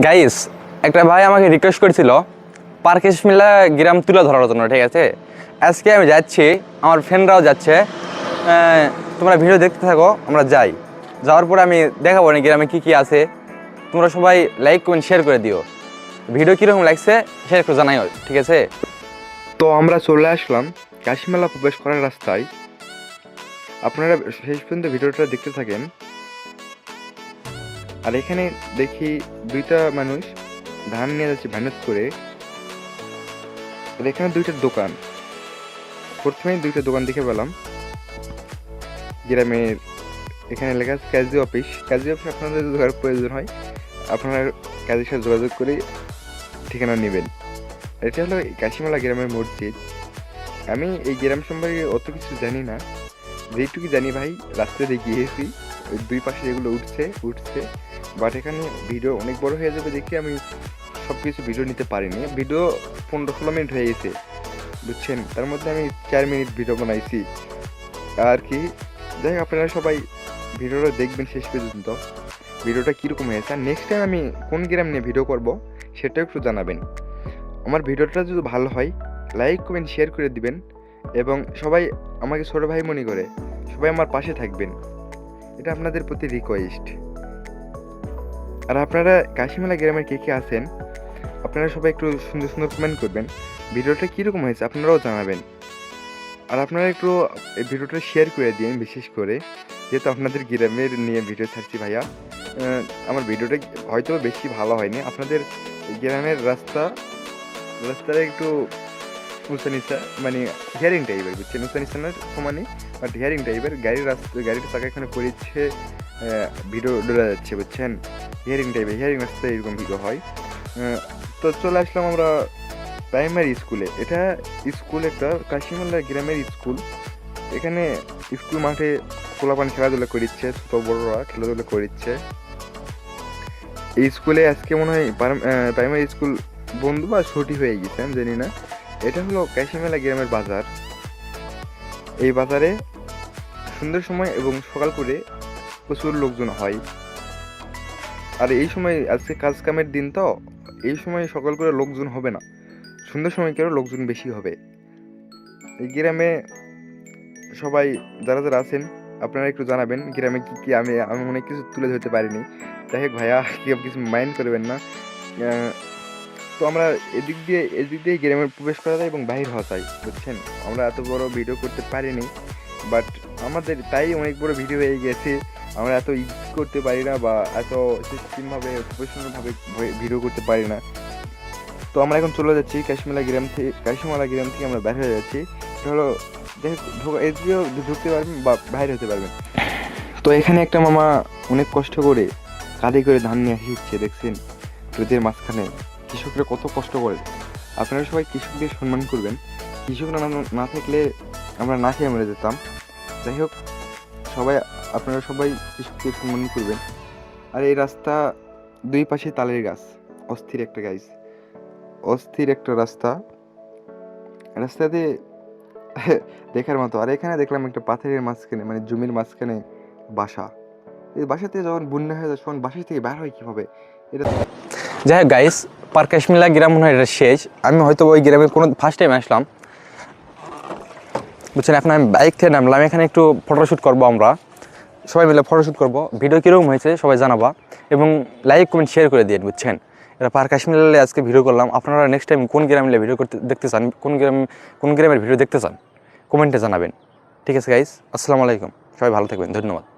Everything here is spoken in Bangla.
গাইস একটা ভাই আমাকে রিকোয়েস্ট করেছিল, পার্ক ইসমিল্লা গ্রাম তুলে ধরার জন্য ঠিক আছে? আজকে আমি যাচ্ছি, আমার ফ্রেন্ডরাও যাচ্ছে। তোমরা ভিডিও দেখতে থাকো, আমরা যাই। যাওয়ার পরে আমি দেখাবো না গ্রামে কী কী আছে। তোমরা সবাই লাইক কমেন্ট শেয়ার করে দিও। ভিডিও কীরকম লাগছে সেটা একটু জানাইও, ঠিক আছে? তো আমরা চলে আসলাম কাশিমেলা প্রবেশ করার রাস্তায়। আপনারা শেষ পর্যন্ত ভিডিওটা দেখতে থাকেন। আর এখানে দেখি দুইটা মানুষ ধান নিয়ে যাচ্ছে ভ্যানেজ করে। আর এখানে দুইটা দোকান। প্রথমেই দুইটা দোকান দেখে পেলাম। গ্রামের এখানে লেখা আছে কাজী অফিস। কাজী অফিস আপনাদের যদি প্রয়োজন হয়, আপনারা কাজীর সাথে যোগাযোগ করে ঠিকানা নেবেন। এটা হলো কাশিমালা গ্রামের মসজিদ। আমি এই গ্রাম সম্পর্কে অত কিছু জানি না। যেটুকু জানি ভাই রাস্তাতে গিয়েছি দুই পাশে যেগুলো উঠছে উঠছে। বাট এখানে ভিডিও অনেক বড় হয়ে যাবে দেখে আমি সব কিছু ভিডিও নিতে পারিনি। ভিডিও পনেরো ষোলো মিনিট হয়ে গেছে, বুঝছেন? তার মধ্যে আমি চার মিনিট ভিডিও বানাইছি। আর কি? যাই আপনারা সবাই ভিডিওটা দেখবেন শেষ পর্যন্ত। ভিডিওটা কীরকম হয়েছে? আর নেক্সট টাইম আমি কোন গ্রাম নিয়ে ভিডিও করব, সেটাও একটু জানাবেন। আমার ভিডিওটা যদি ভালো হয় লাইক কমেন্ট শেয়ার করে দিবেন। এবং সবাই আমাকে ছোটো ভাই মনে করে, সবাই আমার পাশে থাকবেন। এটা আপনাদের প্রতি রিকোয়েস্ট আর আপনারা কাশিমেলা গ্রামের কে কে আছেন, আপনারা সবাই একটু সুন্দর সুন্দর কমেন্ট করবেন। ভিডিওটা কীরকম হয়েছে আপনারাও জানাবেন। আর আপনারা একটু এই ভিডিওটা শেয়ার করে দিন বিশেষ করে, যেহেতু আপনাদের গ্রামের নিয়ে ভিডিও ছাড়ছি ভাইয়া। আমার ভিডিওটা হয়তো বেশি ভালো হয়নি। আপনাদের গ্রামের রাস্তা রাস্তাটা একটু উঁচা নিচা মানে হিয়ারিং টাইপের বুঝছেন? উঁচা নিচা না সমানই বাট হিয়ারিং টাইপের গাড়ির রাস্তা, গাড়ির চাকা এখানে পড়েছে ভিডিও ডোলা যাচ্ছে, বুঝছেন? হিয়ারিং টাইপের হিয়ারিং রাস্তায় এরকম ভিডিও হয়। তো চলে আসলাম আমরা প্রাইমারি স্কুলে এটা স্কুল একটা কাশিমাল্লা গ্রামের স্কুল এখানে স্কুল মাঠে পোলাপান খেলাধুলা করিচ্ছে, ছোট বড়রা খেলাধুলা করিচ্ছে। এই স্কুলে আজকে মনে হয় প্রাইমারি স্কুল বন্ধু বা ছুটি হয়ে গেছে, আমি জানি না। এটা হলো কাশিমেলা গ্রামের বাজার। এই বাজারে সুন্দর সময় এবং সকাল করে প্রচুর লোকজন হয়। আর এই সময় আজকে কাজ কামের দিন তো, এই সময় সকাল করে লোকজন হবে না। সুন্দর সময় করে লোকজন বেশি হবে? এই গ্রামে সবাই যারা যারা আছেন, আপনারা একটু জানাবেন গ্রামে কি কি আমি আমি অনেক কিছু তুলে ধরতে পারিনি। যাই হোক ভাইয়া কেউ কিছু মাইন্ড করবেন না। তো আমরা এদিক দিয়ে এদিক দিয়ে গ্রামে প্রবেশ করা যায় এবং বাহির হওয়া যায়, বুঝছেন? আমরা এত বড় ভিডিও করতে পারিনি বাট আমাদের তাই অনেক বড় ভিডিও হয়ে গেছে। আমরা এত ইজ করতে পারি না বা এত সিস্টেমভাবে প্রফেশনালভাবে ভিডিও করতে পারি না। তো আমরা এখন চলে যাচ্ছি কাশ্মীরা গ্রাম থেকে কাশিমালা গ্রাম থেকে আমরা বের হয়ে যাচ্ছি ঢোকা এদিকেও ঢুকতে পারবেন বা বাইরে হতে পারবেন। তো এখানে একটা মামা অনেক কষ্ট করে কাঁধে করে ধান নিয়ে আসছে দেখছেন? রোদের মাঝখানে। কৃষকরা কত কষ্ট করে। আপনারা সবাই কৃষকদের সম্মান করবেন। কৃষকরা না থাকলে আমরা না খেয়ে মরে যেতাম। যাই হোক, সবাই আপনারা সবাই কৃষকদের সম্মান করবেন। আর এই রাস্তা দুই পাশে তালের গাছ, অস্থির একটা গাছ অস্থির একটা রাস্তা। রাস্তাতে দেখার মতো। আর এখানে দেখলাম একটা পাথরের মাঝখানে মানে জমির মাঝখানে বাসা। এই বাসাতে যখন বন্যা হয়ে যায়, তখন বাসা থেকে বের হয় কীভাবে? এটা যাই হোক গাইস পার্ক কাশ্মীরা গ্রাম মনে হয় এটা শেষ। আমি হয়তো ওই গ্রামে কোনো ফার্স্ট টাইম আসলাম। বুঝছেন, এখন আমি বাইক থেকে নামলাম। এখানে একটু ফটোশ্যুট করব আমরা। সবাই মিলে ফটোশ্যুট করব। ভিডিও কীরকম হয়েছে সবাই জানাবা এবং লাইক কমেন্ট শেয়ার করে দিয়ে বুঝছেন? এটা পার কাশ্মীরে আজকে ভিডিও করলাম। আপনারা নেক্সট টাইম কোন গ্রামে ভিডিও করতে দেখতে চান? কোন গ্রাম কোন গ্রামের ভিডিও দেখতে চান? কমেন্টে জানাবেন। ঠিক আছে গাইস আসসালামু আলাইকুম। সবাই ভালো থাকবেন। ধন্যবাদ।